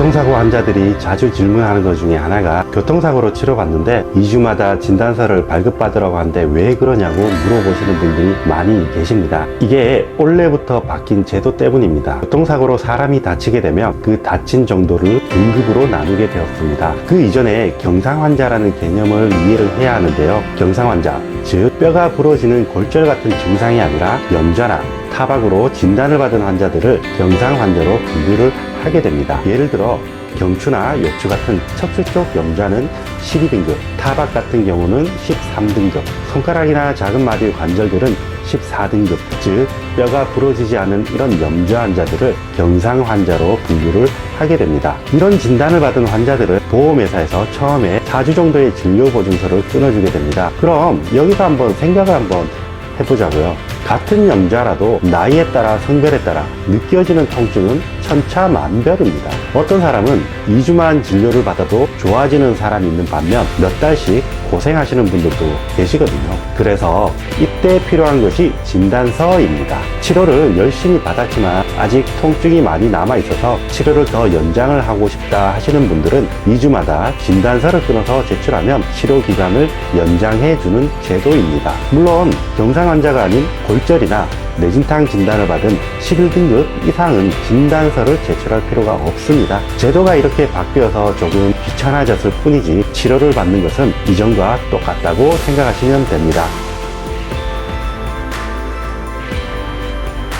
교통사고 환자들이 자주 질문하는 것 중에 하나가 교통사고로 치료받는데 2주마다 진단서를 발급받으라고 하는데 왜 그러냐고 물어보시는 분들이 많이 계십니다. 이게 올해부터 바뀐 제도 때문입니다. 교통사고로 사람이 다치게 되면 그 다친 정도를 등급으로 나누게 되었습니다. 그 이전에 경상 환자라는 개념을 이해를 해야 하는데요. 경상 환자, 즉 뼈가 부러지는 골절 같은 증상이 아니라 염좌나 타박으로 진단을 받은 환자들을 경상 환자로 분류를 하게 됩니다. 예를 들어 경추나 요추 같은 척추 쪽 염좌는 12등급, 타박 같은 경우는 13등급, 손가락이나 작은 마디 관절들은 14등급, 즉 뼈가 부러지지 않은 이런 염좌 환자들을 경상 환자로 분류를 하게 됩니다. 이런 진단을 받은 환자들은 보험회사에서 처음에 4주 정도의 진료 보증서를 끊어주게 됩니다. 그럼 여기서 한번 생각을 한번 해보자고요. 같은 염좌라도 나이에 따라 성별에 따라 느껴지는 통증은 천차만별입니다. 어떤 사람은 2주만 진료를 받아도 좋아지는 사람이 있는 반면 몇 달씩 고생하시는 분들도 계시거든요. 그래서 이때 필요한 것이 진단서입니다. 치료를 열심히 받았지만 아직 통증이 많이 남아 있어서 치료를 더 연장을 하고 싶다 하시는 분들은 2주마다 진단서를 끊어서 제출하면 치료 기간을 연장해 주는 제도입니다. 물론 경상 환자가 아닌 골절이나 뇌진탕 진단을 받은 11등급 이상은 진단서를 제출할 필요가 없습니다. 제도가 이렇게 바뀌어서 조금 귀찮아졌을 뿐이지 치료를 받는 것은 이전과 똑같다고 생각하시면 됩니다.